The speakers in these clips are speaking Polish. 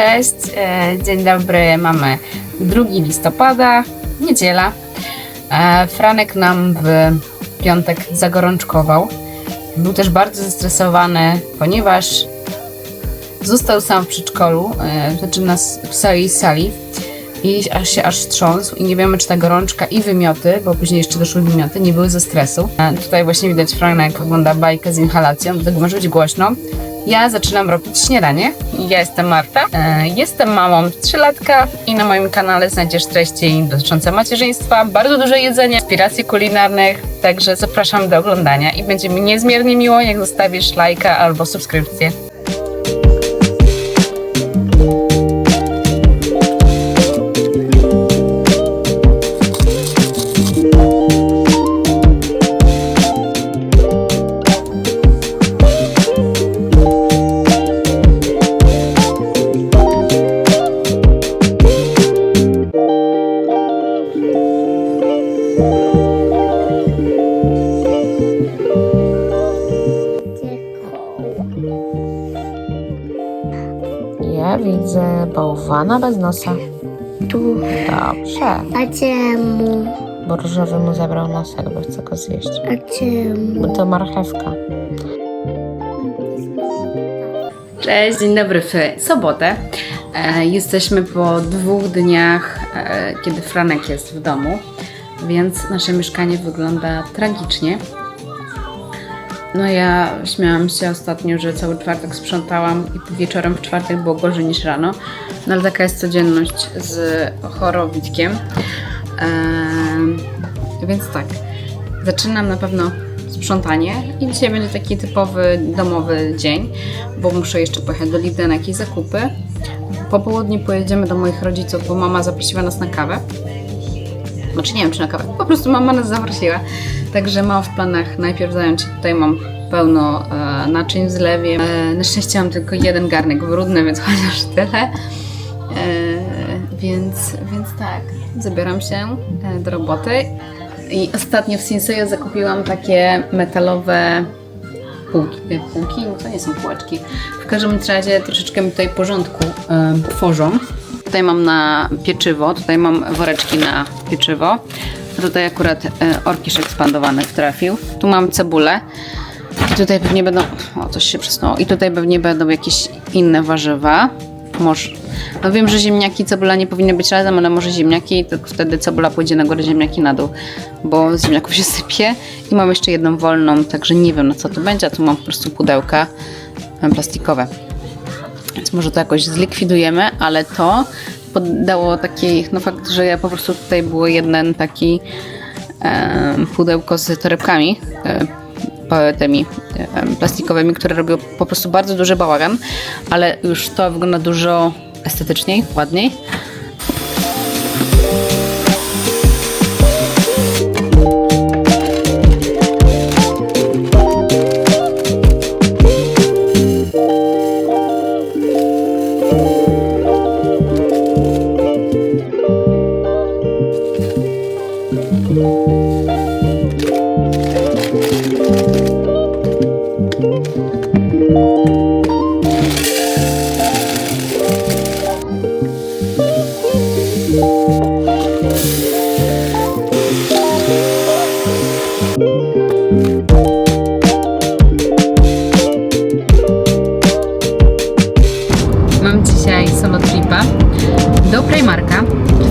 Cześć, e, dzień dobry. Mamy 2 listopada, niedziela. E, Franek nam w piątek zagorączkował. Był też bardzo zestresowany, ponieważ został sam w przedszkolu, e, znaczy nas w całej sali i aż się aż trząsł i nie wiemy czy ta gorączka i wymioty, bo później jeszcze doszły wymioty, nie były ze stresu. Tutaj właśnie widać Franek ogląda bajkę z inhalacją, dlatego może być głośno. Ja zaczynam robić śniadanie. Ja jestem Marta, e, jestem mamą trzylatka i na moim kanale znajdziesz treści dotyczące macierzyństwa, bardzo dużo jedzenia, inspiracji kulinarnych, także zapraszam do oglądania i będzie mi niezmiernie miło, jak zostawisz lajka albo subskrypcję. Widzę bałwana bez nosa. Tu. Dobrze. A czemu? Bo różowy mu zabrał nosek, bo chce go zjeść. A czemu? Bo to marchewka. Cześć, dzień dobry w sobotę. E, jesteśmy po dwóch dniach, e, kiedy Franek jest w domu, więc nasze mieszkanie wygląda tragicznie. No ja śmiałam się ostatnio, że cały czwartek sprzątałam i wieczorem w czwartek było gorzej niż rano. No ale taka jest codzienność z chorowitkiem. Ehm, więc tak, zaczynam na pewno sprzątanie i dzisiaj będzie taki typowy domowy dzień, bo muszę jeszcze pojechać do Lidla na jakieś zakupy. Po południu pojedziemy do moich rodziców, bo mama zaprosiła nas na kawę. Znaczy nie wiem czy na kawę, po prostu mama nas zaprosiła. Także mam w planach najpierw zająć się, tutaj mam pełno e, naczyń w zlewie. E, na szczęście mam tylko jeden garnek brudny, więc chociaż tyle. E, więc, więc tak, zabieram się e, do roboty. I ostatnio w Sinseyo zakupiłam takie metalowe półki, e, półki, no to nie są półeczki. W każdym razie troszeczkę mi tutaj porządku e, tworzą. Tutaj mam na pieczywo, tutaj mam woreczki na pieczywo. Tutaj akurat e, orkisz ekspandowany trafił. Tu mam cebulę. I tutaj pewnie będą. O, coś się przesunęło. I tutaj pewnie będą jakieś inne warzywa. Może. No wiem, że ziemniaki i cebula nie powinny być razem, ale może ziemniaki, to wtedy cebula pójdzie na górę, ziemniaki na dół, bo z ziemniaków się sypie. I mam jeszcze jedną wolną, także nie wiem na co to będzie, a tu mam po prostu pudełka e, plastikowe. Więc może to jakoś zlikwidujemy, ale to poddało taki, no fakt, że ja po prostu tutaj było jeden taki e, pudełko z torebkami e, tymi e, plastikowymi, które robią po prostu bardzo duży bałagan, ale już to wygląda dużo estetyczniej, ładniej.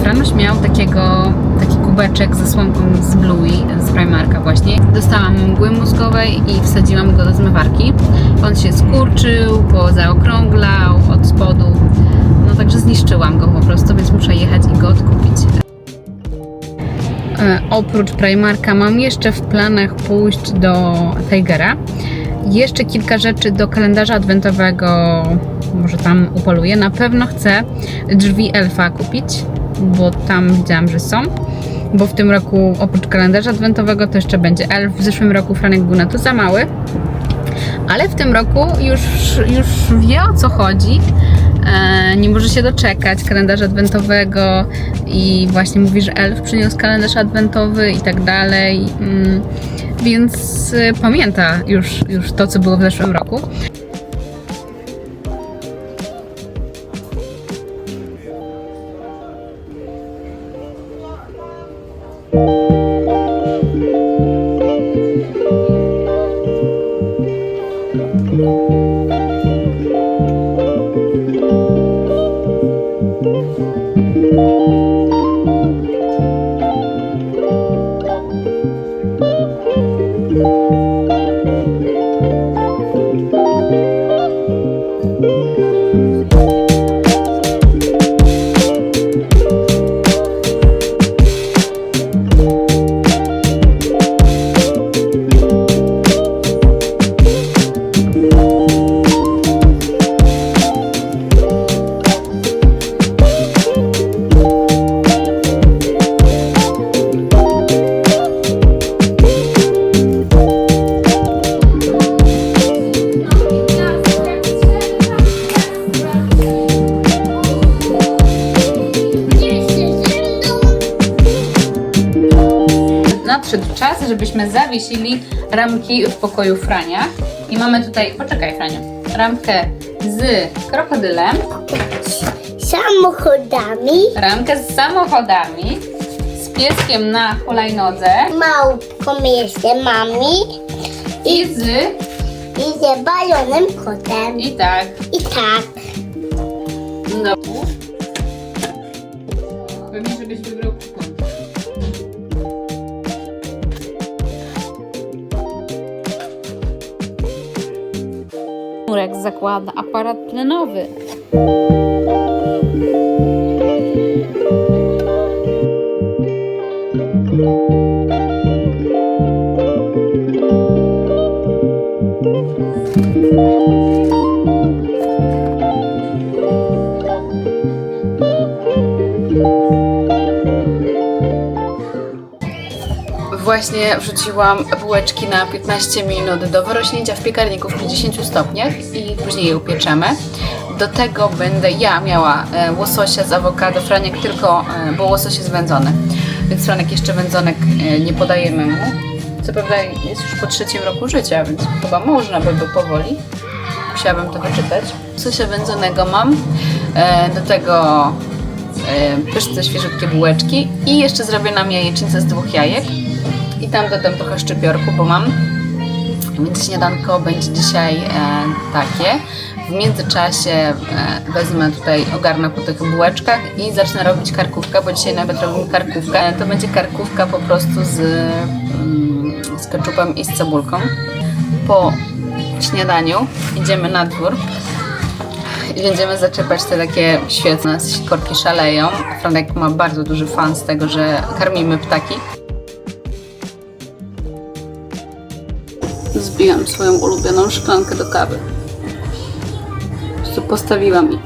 Franuś miał takiego, taki kubeczek ze słomką z Bluey z Primarka właśnie. Dostałam mgły mózgowej i wsadziłam go do zmywarki. On się skurczył, pozaokrąglał od spodu. No także zniszczyłam go po prostu, więc muszę jechać i go odkupić. E, oprócz Primarka mam jeszcze w planach pójść do Tigera. Jeszcze kilka rzeczy do kalendarza adwentowego, może tam upoluję. Na pewno chcę drzwi elfa kupić, bo tam widziałam, że są. Bo w tym roku oprócz kalendarza adwentowego to jeszcze będzie elf. W zeszłym roku Franek był na to za mały. Ale w tym roku już, już wie o co chodzi e, nie może się doczekać kalendarza adwentowego i właśnie mówi, że elf przyniósł kalendarz adwentowy i tak dalej. Mm, Więc e, pamięta już, już to, co było w zeszłym roku. Żebyśmy zawiesili ramki w pokoju Frania. I mamy tutaj, poczekaj Frania, ramkę z krokodylem, Samochodami. ramkę z samochodami, z pieskiem na hulajnodze Małpką jeszcze mami. i z... I ze balonem kotem. i tak. I tak. No. Pewnie, żebyś wybrał Murek zakłada aparat tlenowy. Właśnie wrzuciłam bułeczki na 15 minut do wyrośnięcia w piekarniku w 50 stopniach i później je upieczemy. Do tego będę ja miała e, łososia z awokado, Franek tylko, e, bo łosoś jest wędzony. Więc Franek jeszcze wędzonek e, nie podajemy mu. Co prawda jest już po trzecim roku życia, więc chyba można by, by powoli. Musiałabym to wyczytać. Łososia wędzonego mam. Do tego pyszne, świeżutkie bułeczki i jeszcze zrobię nam jajecznicę z dwóch jajek i tam dodam trochę szczypiorku, bo mam. Więc śniadanko będzie dzisiaj e, takie. W międzyczasie e, wezmę tutaj, ogarnę po tych bułeczkach i zacznę robić karkówkę, bo dzisiaj nawet robimy karkówkę. E, To będzie karkówka po prostu z, mm, z keczupem i z cebulką. Po śniadaniu idziemy na dwór i będziemy zaczepać te takie świetne korki szaleją. Franek ma bardzo duży fan z tego, że karmimy ptaki. Zbiłam swoją ulubioną szklankę do kawy. Po prostu postawiłam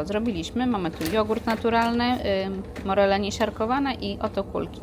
śniadanko zrobiliśmy. Mamy tu jogurt naturalny, morele niesiarkowane i oto kulki.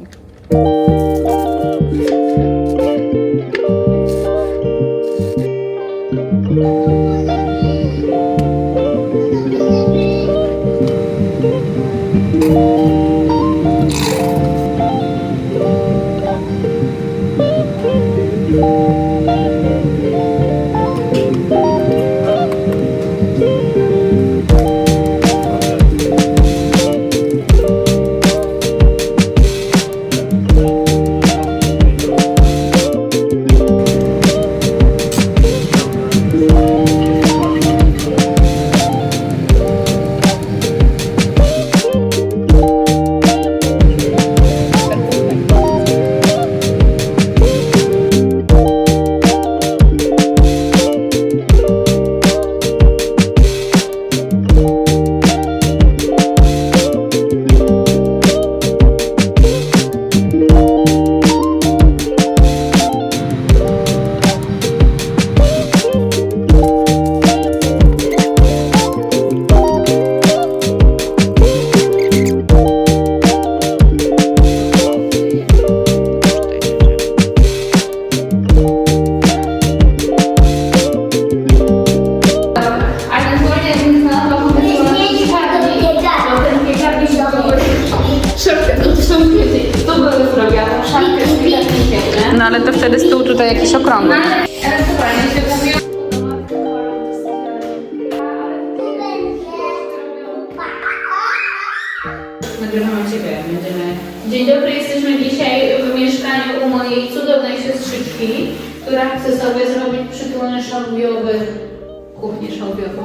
Wtedy stół tutaj jakiś okrągły. Ewentualnie się mówią... Nagrywamy Ciebie. Będziemy... Dzień dobry, jesteśmy dzisiaj w mieszkaniu u mojej cudownej siostrzyczki, która chce sobie zrobić przytulny szałwiowy kuchnię szałwiową.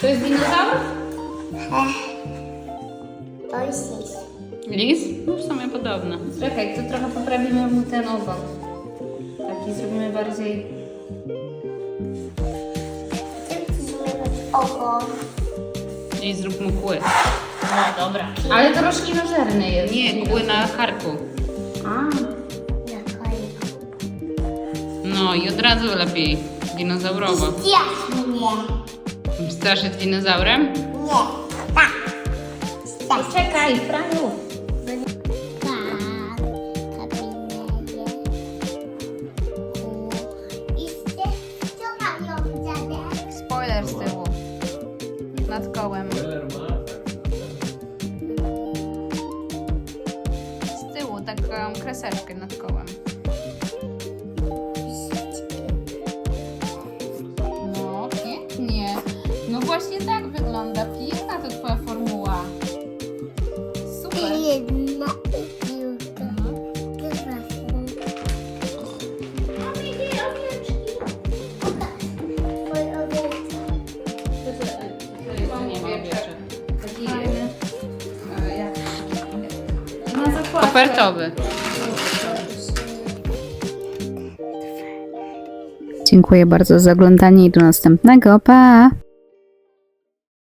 To jest dinozaur? To jest lis. Lis? No w sumie podobne. Czekaj, to trochę poprawimy mu ten ogon. Taki zrobimy bardziej... Oko. I zrób mu kły. No dobra. Ale to roślinożerny jest. Nie, kły na karku. A, no i od razu lepiej. Dinozaurowo. Strasznie nie. Straszyć dinozaurem? Nie. Tak. Czekaj, Franiu. Z tyłu. Nad kołem. Z tyłu, taką kreseczkę Kopertowy. Dziękuję bardzo za oglądanie i do następnego. Pa!